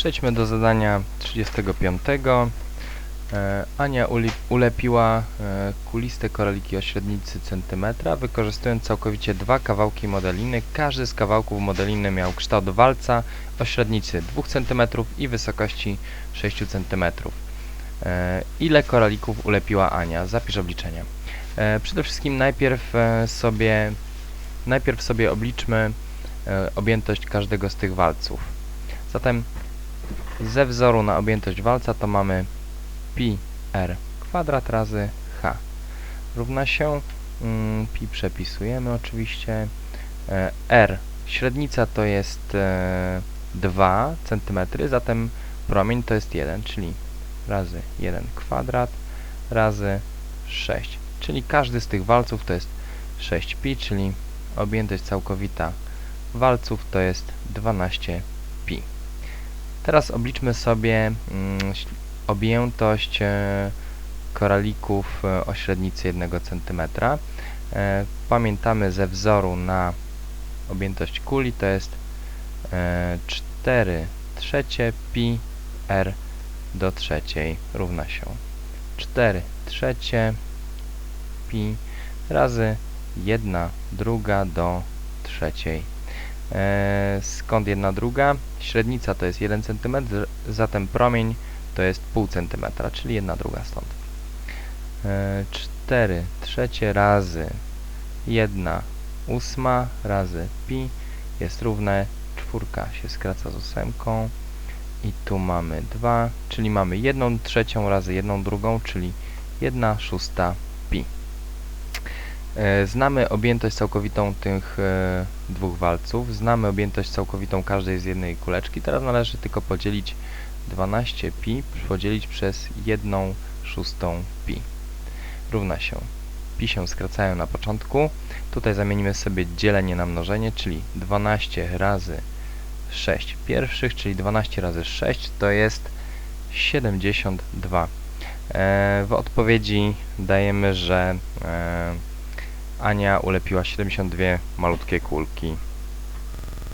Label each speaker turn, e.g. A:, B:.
A: Przejdźmy do zadania 35. E, Ania ulepiła e, kuliste koraliki o średnicy centymetra, wykorzystując całkowicie dwa kawałki modeliny. Każdy z kawałków modeliny miał kształt walca o średnicy 2 cm i wysokości 6 cm. E, Ile koralików ulepiła Ania? Zapisz obliczenie. Przede wszystkim najpierw sobie, najpierw sobie obliczmy objętość każdego z tych walców. Zatem ze wzoru na objętość walca to mamy pi r kwadrat razy h. Równa się mm, pi przepisujemy oczywiście. E, r średnica to jest e, 2 cm zatem promień to jest 1 czyli razy 1 kwadrat razy 6 czyli każdy z tych walców to jest 6 pi czyli objętość całkowita walców to jest 12 pi Teraz obliczmy sobie mm, objętość e, koralików e, o średnicy 1 cm. E, pamiętamy ze wzoru na objętość kuli to jest e, 4 trzecie pi r do trzeciej równa się 4 trzecie pi razy 1 druga do trzeciej skąd jedna druga? Średnica to jest 1 cm, zatem promień to jest pół centymetra, czyli jedna druga stąd. E, 4 trzecie razy 1 ósma razy pi jest równe, czwórka się skraca z ósemką i tu mamy 2, czyli mamy 1 trzecią razy 1 drugą, czyli 1 szósta pi. E, Znamy objętość całkowitą tych e, dwóch walców, znamy objętość całkowitą każdej z jednej kuleczki. Teraz należy tylko podzielić 12 pi podzielić przez 1 szóstą pi. Równa się. Pi się skracają na początku. Tutaj zamienimy sobie dzielenie na mnożenie, czyli 12 razy 6 pierwszych, czyli 12 razy 6 to jest 72. E, w odpowiedzi dajemy, że Ania ulepiła 72 malutkie kulki